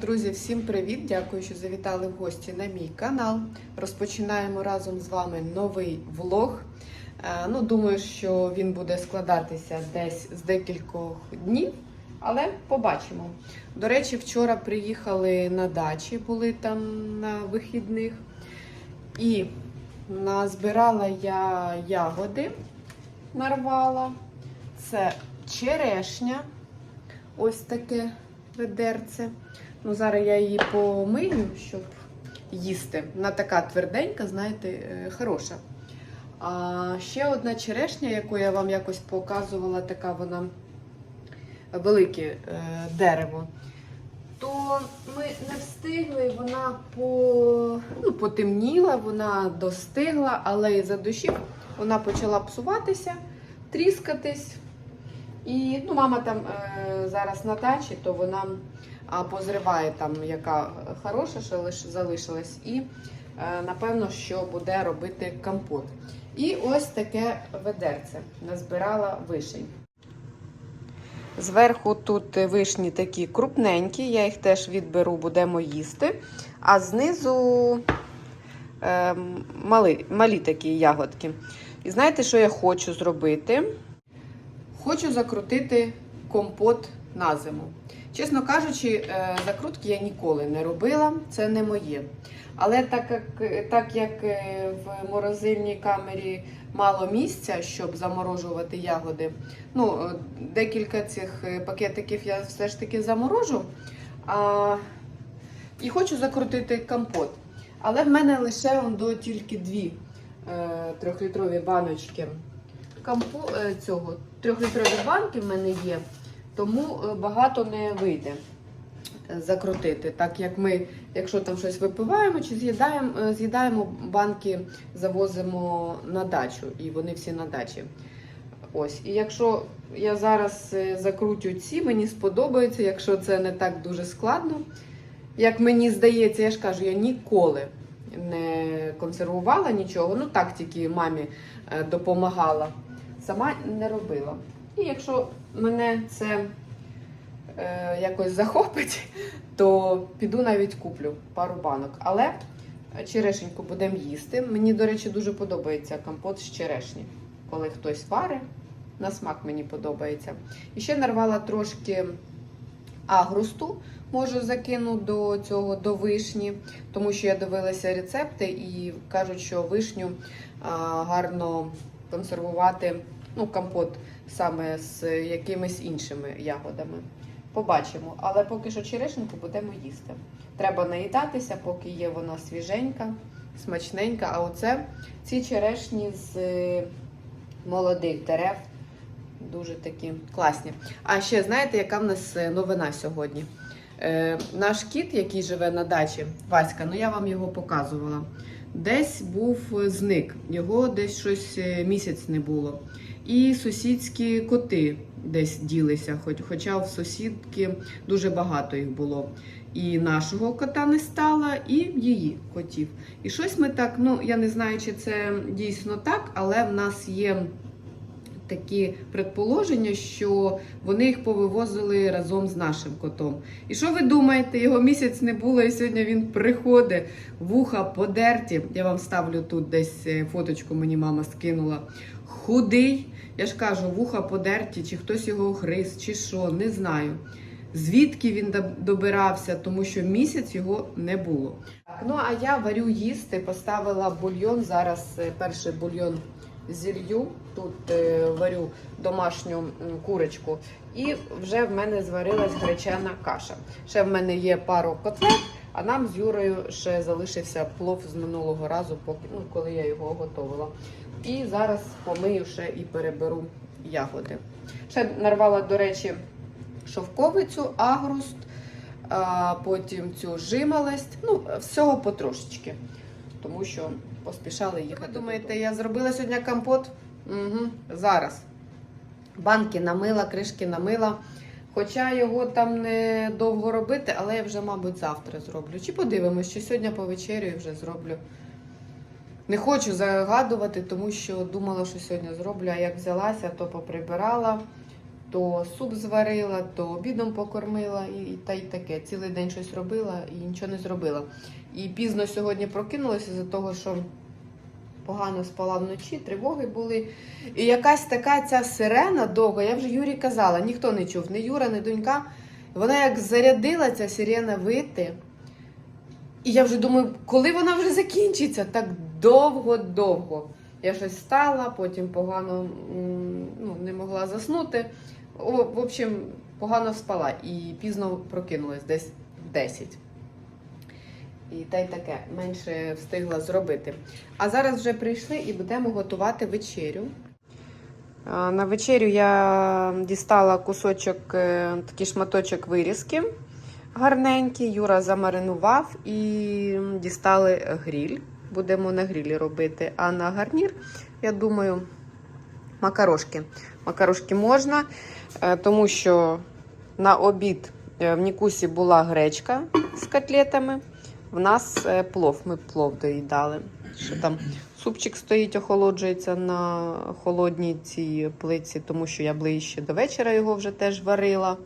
Друзі, всім привіт! Дякую, що завітали в гості на мій канал. Розпочинаємо разом з вами новий влог. Е, Ну, думаю, що він буде складатися десь з декількох днів, але побачимо. До речі, вчора приїхали на дачі, були там на вихідних. І назбирала я ягоди, нарвала. Це черешня, ось таке ведерце. Ну, зараз я її помию, щоб їсти. Вона така тверденька, знаєте, е, хороша. А ще одна черешня, яку я вам якось показувала, така вона велике е, дерево. То ми не встигли, вона по, ну, потемніла, вона достигла, але із-за дощів вона почала псуватися, тріскатись. І ну, мама там е, зараз на дачі, то вона позриває там, яка хороша, що лиш залишилась, і е, напевно, що буде робити компот. І ось таке ведерце назбирала вишень. Зверху тут вишні такі крупненькі, я їх теж відберу, будемо їсти. А знизу е, мали, малі такі ягодки. І знаєте, що я хочу зробити? Хочу закрутити компот на зиму. Чесно кажучи, е, закрутки я ніколи не робила, це не моє. Але так як, так як е, в морозильній камері мало місця, щоб заморожувати ягоди, ну, е, декілька цих пакетиків я все ж таки заморожу. А, і хочу закрутити компот. Але в мене лише до тільки дві трьохлітрові баночки компо, цього. Трьохлітрові банки в мене є, тому е, багато не вийде закрутити. Так як ми, якщо там щось випиваємо чи з'їдаємо, е, з'їдаємо банки, завозимо на дачу, і вони всі на дачі. Ось, і якщо я зараз е, закрутю ці, мені сподобається, якщо це не так дуже складно. Як мені здається, я ж кажу, я ніколи не консервувала нічого. Ну так тільки мамі допомагала. Сама не робила. І якщо мене це е, якось захопить, то піду навіть куплю пару банок. Але черешеньку будемо їсти. Мені, до речі, дуже подобається компот з черешні. Коли хтось варить, на смак мені подобається. І ще нарвала трошки агрусту. Можу закину до цього до вишні, тому що я дивилася рецепти і кажуть, що вишню а, гарно консервувати ну, компот саме з якимись іншими ягодами. Побачимо. Але поки що черешенку будемо їсти. Треба наїдатися, поки є вона свіженька, смачненька. А оце ці черешні з е, молодих дерев. Дуже такі класні. А ще знаєте, яка в нас е, новина сьогодні? Е, наш кіт, який живе на дачі, Васька, ну я вам його показувала. Десь був зник, його десь щось е, місяць не було. І сусідські коти десь ділися, хоч, хоча в сусідки дуже багато їх було. І нашого кота не стало, і її котів. І щось ми так, ну я не знаю, чи це дійсно так, але в нас є такі предположення, що вони їх повивозили разом з нашим котом. І що ви думаєте, його місяць не було, і сьогодні він приходить, вуха подерті. Я вам ставлю тут десь е, фоточку, мені мама скинула. Худий, я ж кажу, вуха подерті, чи хтось його гриз, чи що, не знаю. Звідки він добирався, тому що місяць його не було. Так, ну а я варю їсти, поставила бульйон. Зараз е, перший бульйон зілью. Тут е, варю домашню курочку. І вже в мене зварилась гречана каша. Ще в мене є пару котлет, а нам з Юрою ще залишився плов з минулого разу, поки ну, коли я його готувала. І зараз помию ще і переберу ягоди. Ще нарвала, до речі, шовковицю, агруст, а потім цю жималесть. Ну, всього потрошечки, тому що поспішали їхати. Думаєте, я зробила сьогодні компот? Угу, зараз. Банки намила, кришки намила. Хоча його там не довго робити, але я вже, мабуть, завтра зроблю. Чи подивимось, чи сьогодні по вечері вже зроблю. Не хочу загадувати, тому що думала, що сьогодні зроблю, а як взялася, то поприбирала, То суп зварила, то обідом покормила і, та й таке. Цілий день щось робила і нічого не зробила. І пізно сьогодні прокинулася за того, що погано спала вночі, тривоги були. І якась така ця сирена довга, я вже Юрі казала, ніхто не чув, ні Юра, ні донька. Вона як зарядила ця сирена вити. І я вже думаю, коли вона вже закінчиться? Так довго-довго. Я щось стала, потім погано ну, не могла заснути. В общем, погано спала і пізно прокинулась десь в 10. І та й таке менше встигла зробити. А зараз вже прийшли і будемо готувати вечерю. На вечерю я дістала кусочок, е, такий шматочок вирізки гарненький. Юра замаринував і дістали гріль. Будемо на грілі робити. А на гарнір, я думаю, макарошки. Макарошки можна, е, тому що на обід е, в Нікусі була гречка з котлетами. В нас е, плов, ми плов доїдали. Що там супчик стоїть, охолоджується на холодній цій плиці, тому що я ближче до вечора його вже теж варила.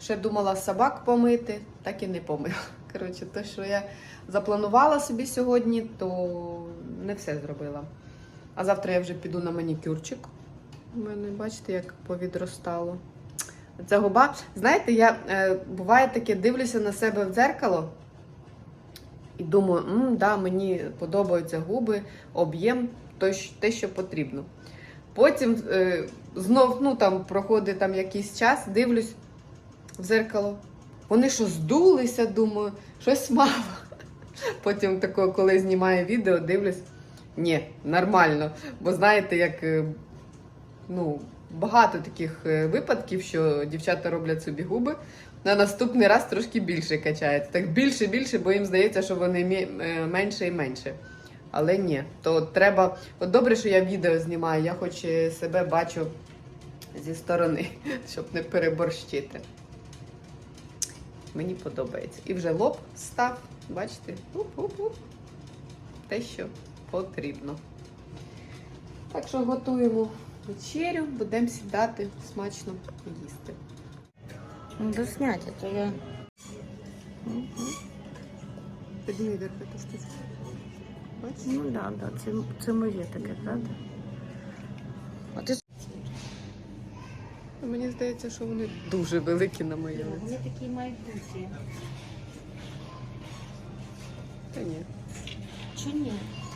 Ще думала собак помити, так і не помила. Коротше, те, що я запланувала собі сьогодні, то не все зробила. А завтра я вже піду на манікюрчик. У мене, бачите, як повідростало. Ця губа. Знаєте, я е, буває таке, дивлюся на себе в дзеркало і думаю, М, да, мені подобаються губи, об'єм, те, що потрібно. Потім е, знов ну, там, проходить там якийсь час, дивлюсь в зеркало. Вони що здулися, думаю, щось мало. Потім тако, коли знімаю відео, дивлюсь, ні, нормально. Бо знаєте, як е, ну, багато таких е, випадків, що дівчата роблять собі губи, на наступний раз трошки більше качають. Так більше, більше, бо їм здається, що вони е, менше і менше. Але ні, то треба. От добре, що я відео знімаю, я хоч себе бачу зі сторони, щоб не переборщити. Мені подобається. І вже лоб став, бачите? Уп-уп-уп. Те, що потрібно. Так що готуємо вечерю, будемо сідати смачно їсти. Надо снять, а то я... Підніми вверх эту штучку. Бачиш? Ну да, да, це, це моє таке, правда? А ти Мені здається, що вони дуже великі на моє лице. вони такі майбутні. Та ні. Чи ні?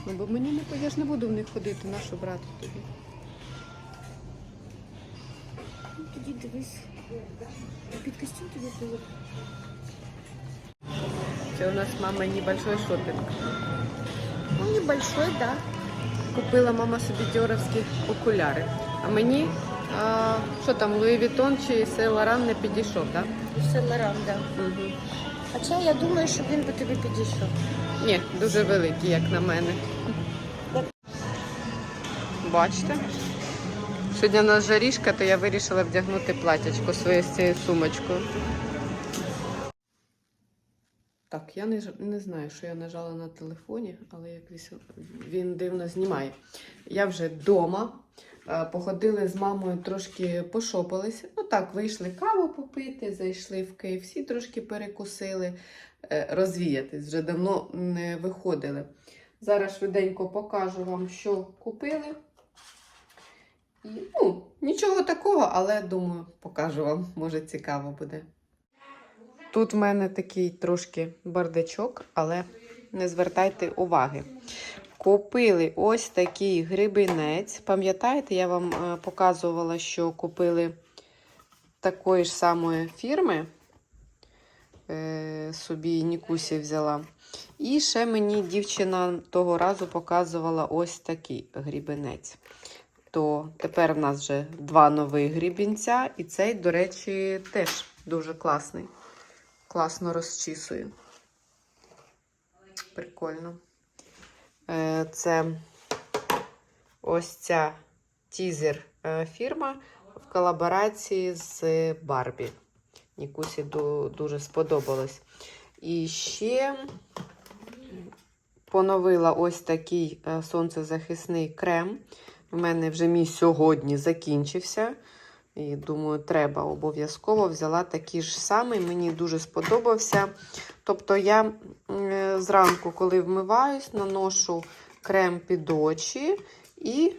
Ну, бо мені не по- я ж не буду в них ходити, нашу брати тобі. Ну тоді дивись. Під костюм тобі було. Це у нас мама небольшой шопінг. Ну, небольшой, да. Купила мама собі дьоровські окуляри. А мені, а, що там, Луї Вітон чи Сейлоран не підійшов, так? Все Лоран, да. Угу. Хоча я думаю, що він би тобі підійшов. Ні, дуже великі, як на мене. Бачите? Сьогодні у нас жарішка, то я вирішила вдягнути платячко своє з цією сумочкою. Так, я не, не знаю, що я нажала на телефоні, але якось він дивно знімає. Я вже вдома. Е, Походили з мамою, трошки пошопилися. Ну так, вийшли каву попити, зайшли в KFC, трошки перекусили, розвіятись. Вже давно не виходили. Зараз швиденько покажу вам, що купили. І, ну, нічого такого, але думаю, покажу вам, може цікаво буде. Тут в мене такий трошки бардачок, але не звертайте уваги. Купили ось такий грибинець. Пам'ятаєте, я вам е, показувала, що купили такої ж самої фірми. Е, собі Нікусі взяла. І ще мені дівчина того разу показувала ось такий грібенець. То тепер в нас вже два нових грібінця, і цей, до речі, теж дуже класний. Класно розчісує. Прикольно. Е, Це ось ця тізер е, фірма в колаборації з Барбі. Нікусі дуже сподобалось. І ще поновила ось такий е, сонцезахисний крем. У мене вже мій сьогодні закінчився. І думаю, треба обов'язково взяла такий ж самий. Мені дуже сподобався. Тобто я е, зранку, коли вмиваюсь, наношу крем під очі і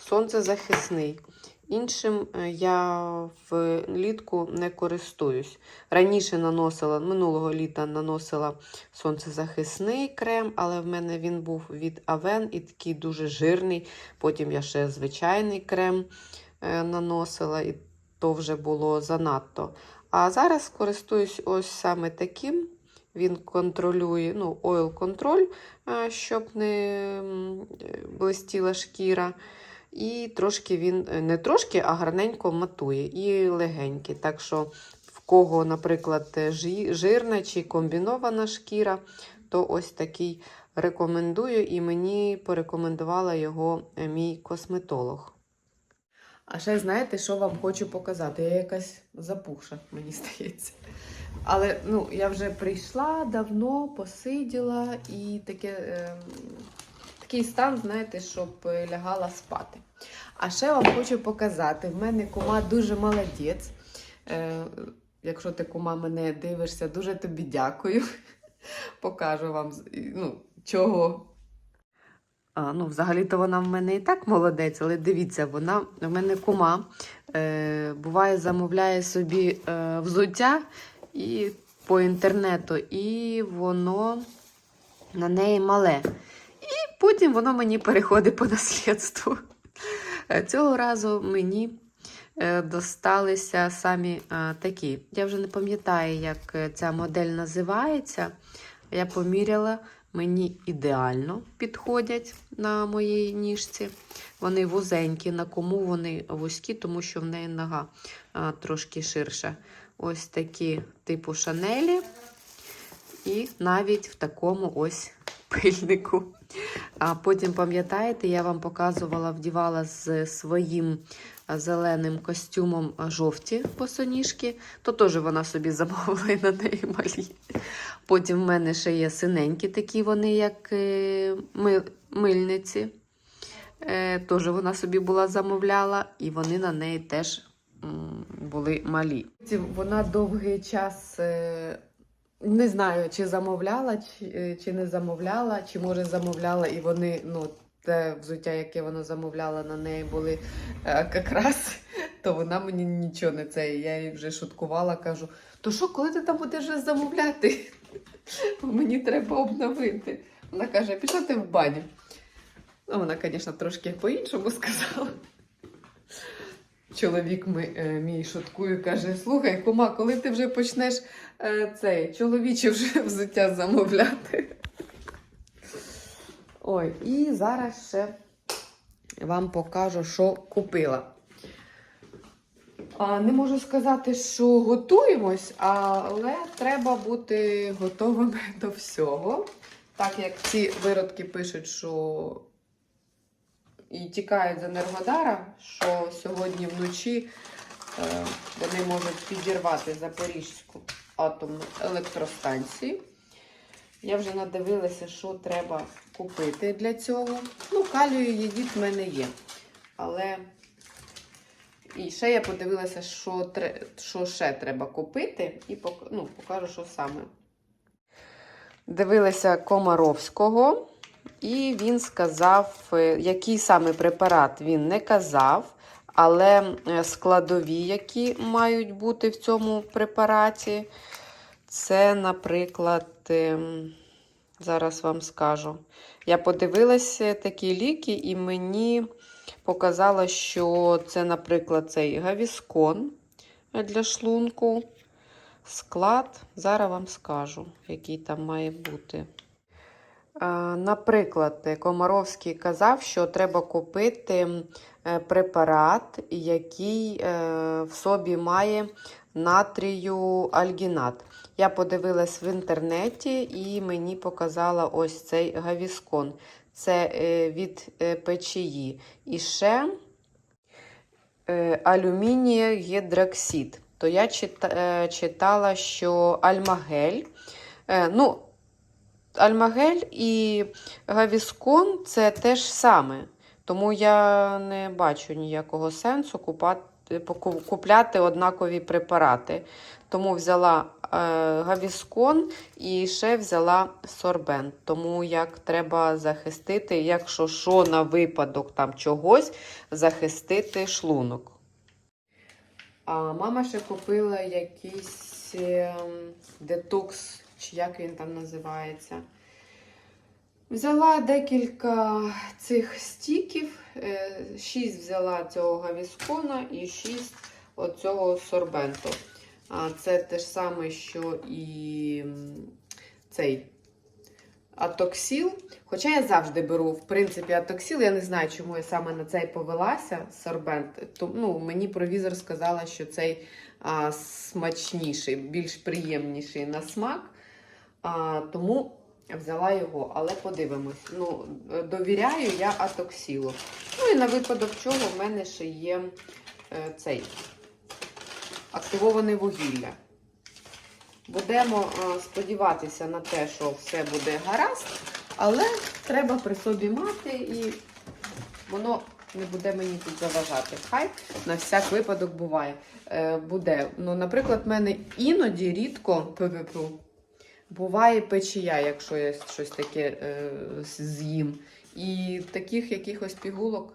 сонцезахисний. Іншим е, я влітку не користуюсь. Раніше наносила, минулого літа наносила сонцезахисний крем, але в мене він був від Авен і такий дуже жирний. Потім я ще звичайний крем е, наносила, і то вже було занадто. А зараз користуюсь ось саме таким. Він контролює, ну, ойл контроль, е, щоб не блистіла шкіра. І трошки він е, не трошки, а гарненько матує і легенький. Так що, в кого, наприклад, е, жирна чи комбінована шкіра, то ось такий рекомендую, і мені порекомендувала його е, мій косметолог. А ще знаєте, що вам хочу показати? Я якась запухша, мені здається. Але ну, я вже прийшла давно, посиділа і таке, е, такий стан, знаєте, щоб е, лягала спати. А ще вам хочу показати: в мене кума дуже молодець. Е, якщо ти кума мене дивишся, дуже тобі дякую. Покажу вам, ну, чого. А, ну, взагалі-то вона в мене і так молодець, але дивіться, вона в мене кума. Е, буває, замовляє собі е, взуття і по інтернету, і воно на неї мале. Потім воно мені переходить по наслідству. Е, Цього разу мені е, досталися самі е, такі. Я вже не пам'ятаю, як ця модель називається. Я поміряла, мені ідеально підходять на моїй ніжці. Вони вузенькі, на кому вони вузькі, тому що в неї нога трошки ширша. Ось такі типу шанелі. І навіть в такому ось пильнику. А потім, пам'ятаєте, я вам показувала, вдівала з своїм зеленим костюмом жовті босоніжки, то теж вона собі замовила на неї малі. Потім в мене ще є синенькі такі вони, як е, мильниці. Е, Теж вона собі була замовляла, і вони на неї теж були малі. Вона довгий час е, не знаю, чи замовляла, чи, е, чи не замовляла, чи може замовляла, і вони, ну, те взуття, яке вона замовляла, на неї були е, якраз, то вона мені нічого не це. Я їй вже шуткувала, кажу: то що, коли ти там будеш замовляти? Мені треба обновити. Вона каже, пішла ти в баню. Ну, вона, звісно, трошки по-іншому сказала. Чоловік е, мій шуткує, каже: слухай, кума, коли ти вже почнеш е, цей чоловіче вже взуття замовляти. Ой, і зараз ще вам покажу, що купила. А, не можу сказати, що готуємось, але треба бути готовими до всього. Так як ці виродки пишуть, що і тікають з Енергодара, що сьогодні вночі е, вони можуть підірвати Запорізьку атомну електростанцію. Я вже надивилася, що треба купити для цього. Ну, калію єдіть в мене є. Але і ще я подивилася, що, тре- що ще треба купити, і пок- ну, покажу, що саме. Дивилася Комаровського, і він сказав, е, який саме препарат він не казав, але е, складові, які мають бути в цьому препараті, це, наприклад, ем, зараз вам скажу. Я подивилася такі ліки, і мені показало, що це, наприклад, цей гавіскон для шлунку. Склад, зараз вам скажу, який там має бути. Е, Наприклад, Комаровський казав, що треба купити е, препарат, який е, в собі має натрію альгінат. Я подивилась в інтернеті і мені показала ось цей гавіскон. Це від печії. І ще алюмінія гідроксид. То я читала, що альмагель. Ну, Альмагель і Гавіскон це те ж саме. Тому я не бачу ніякого сенсу купа- поку- купляти однакові препарати. Тому взяла е, гавіскон і ще взяла сорбент. Тому як треба захистити, якщо що на випадок там чогось, захистити шлунок. А мама ще купила якийсь ем, детокс, чи як він там називається. Взяла декілька цих стіків, е, шість взяла цього гавіскона і шість оцього сорбенту. А це те ж саме, що і цей атоксіл. Хоча я завжди беру, в принципі, атоксіл. Я не знаю, чому я саме на цей повелася сорбент. Ну, мені провізор сказала, що цей а, смачніший, більш приємніший на смак. А, тому взяла його, але подивимось. Ну, е, довіряю я атоксілу. Ну і на випадок чого в мене ще є е, цей активоване вугілля. Будемо е, сподіватися на те, що все буде гаразд, але треба при собі мати і воно не буде мені тут заважати. Хай на всяк випадок буває. Е, буде. Ну, наприклад, в мене іноді рідко буває печія, якщо я щось таке е, з'їм. І таких якихось пігулок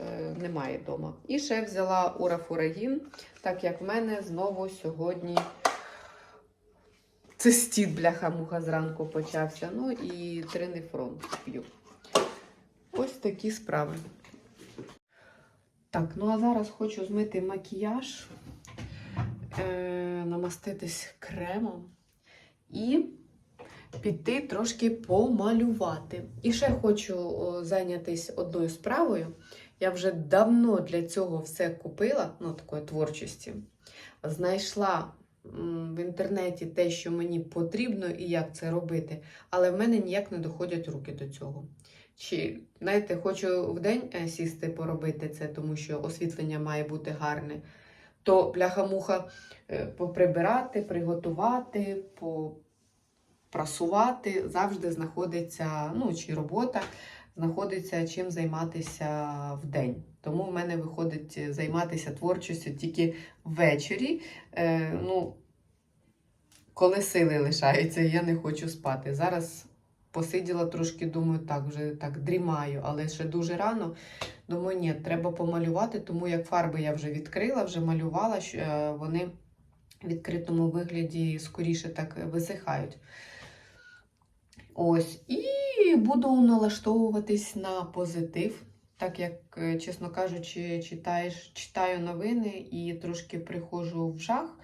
е, немає вдома. І ще взяла урафурагін, так як в мене знову сьогодні цистіт, бляха-муха зранку почався. Ну і тринефрон п'ю. Ось такі справи. Так, ну а зараз хочу змити макіяж, е, намаститись кремом і піти трошки помалювати. І ще хочу зайнятися одною справою. Я вже давно для цього все купила, ну, такої творчості. Знайшла в інтернеті те, що мені потрібно і як це робити, але в мене ніяк не доходять руки до цього. Чи, знаєте, хочу вдень е, сісти поробити це, тому що освітлення має бути гарне, то пляха-муха е, поприбирати, приготувати, попрасувати завжди знаходиться, ну, чи робота знаходиться чим займатися в день. Тому в мене виходить е, займатися творчістю тільки ввечері. Е, ну, коли сили лишаються, я не хочу спати. Зараз посиділа трошки, думаю, так, вже так дрімаю, але ще дуже рано. Думаю, ні, треба помалювати, тому як фарби я вже відкрила, вже малювала, е, вони в відкритому вигляді скоріше так висихають. Ось, і буду налаштовуватись на позитив. Так як, е, чесно кажучи, читаєш, читаю новини і трошки приходжу в жах.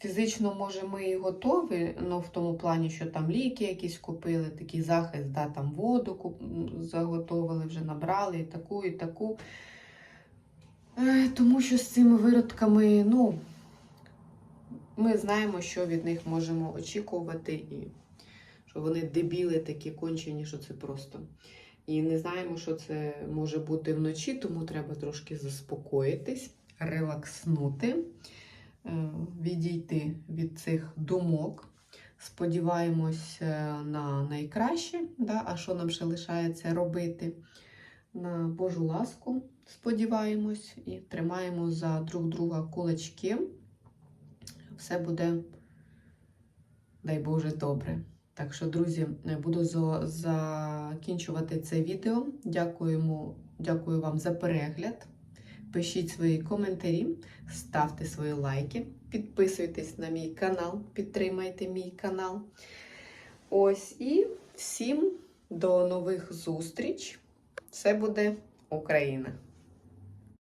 Фізично, може, ми і готові, але в тому плані, що там ліки якісь купили, такий захист, да, там воду куп- заготовили, вже набрали і таку, і таку. Е, Тому що з цими виродками, ну, ми знаємо, що від них можемо очікувати, і що вони дебіли такі кончені, що це просто. І не знаємо, що це може бути вночі, тому треба трошки заспокоїтись, релакснути, відійти від цих думок. Сподіваємось е, на найкраще, да? а що нам ще лишається робити? На Божу ласку сподіваємось і тримаємо за друг друга кулачки. Все буде, дай Боже, добре. Так що, друзі, е, буду закінчувати це відео. Дякуємо, дякую вам за перегляд. Пишіть свої коментарі, ставте свої лайки, підписуйтесь на мій канал, підтримайте мій канал. Ось і всім до нових зустріч. Все буде Україна!